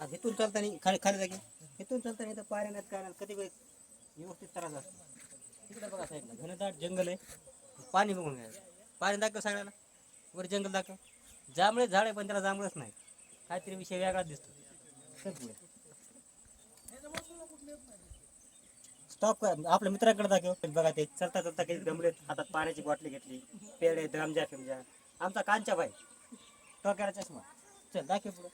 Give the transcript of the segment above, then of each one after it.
आज इथून चालताना खाली खाली जागे. इथून चालताना इथं पाऱ्या काय नाही कधी वेळ व्यवस्थित त्रास असतो. तिकडे बघा साईडला घनदाट जंगल आहे. पाणी बघून घ्यायचं पाणी दाखव सगळ्याला वर जंगल दाखव. जांभळे झाड आहे पण त्याला जांभळच नाही. काहीतरी विषय वेगळाच दिसतो. चल आपल्या मित्राकडे दाखव. बघा ते चलता चलता काही गमले हातात पाण्याची बॉटली घेतली पेढे द्रमजा फिमजा. आमचा कांचा भाई. टोक्याला चष्मा. चल दाखव पुढे.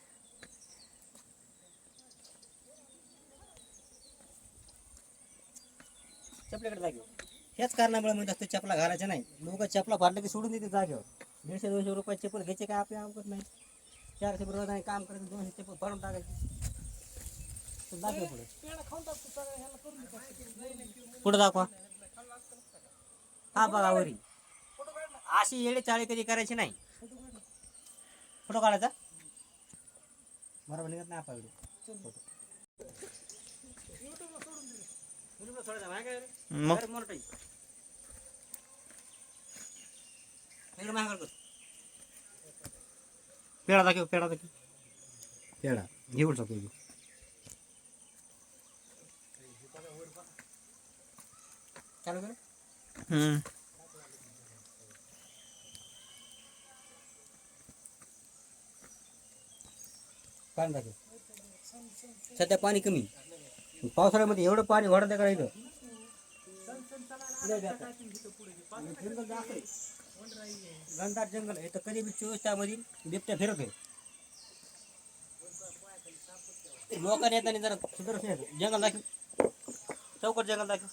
चपल्याकडे जागेवर. ह्याच कारणामुळे म्हणत असतो चपला घालायच्या नाही. लोक चपला फाडलं की सोडून देते जागेवर. दीडशे दोनशे रुपये चपल घ्यायचे काय आपल्या अवकत नाही. चारशे रुपये नाही काम करायचं दोनशे चपल फाडून टाकायची. जागेवर पुढे. पुढे दाखवा. हा बघा वरी. अशी येडे चाळी कधी करायची नाही. फोटो काढायचा? बरोबर निघत नाही आपल्याकडे फोटो मग. पेढा दाखव पेढा दाखव. पेढा. घेऊन शकतो तू. चालू कर. हम्म. पाणी दाखव. सध्या पाणी कमी पावसाळ्यामध्ये एवढं पाणी वाढत का इथं घनदाट जंगल आहे. तर कधी बी चोवीस तासमध्ये बिबट्या फिरत आहे. लोकांनी येताना जरा सुधारच नाही जंगल दाखव. चौकट जंगल दाखव.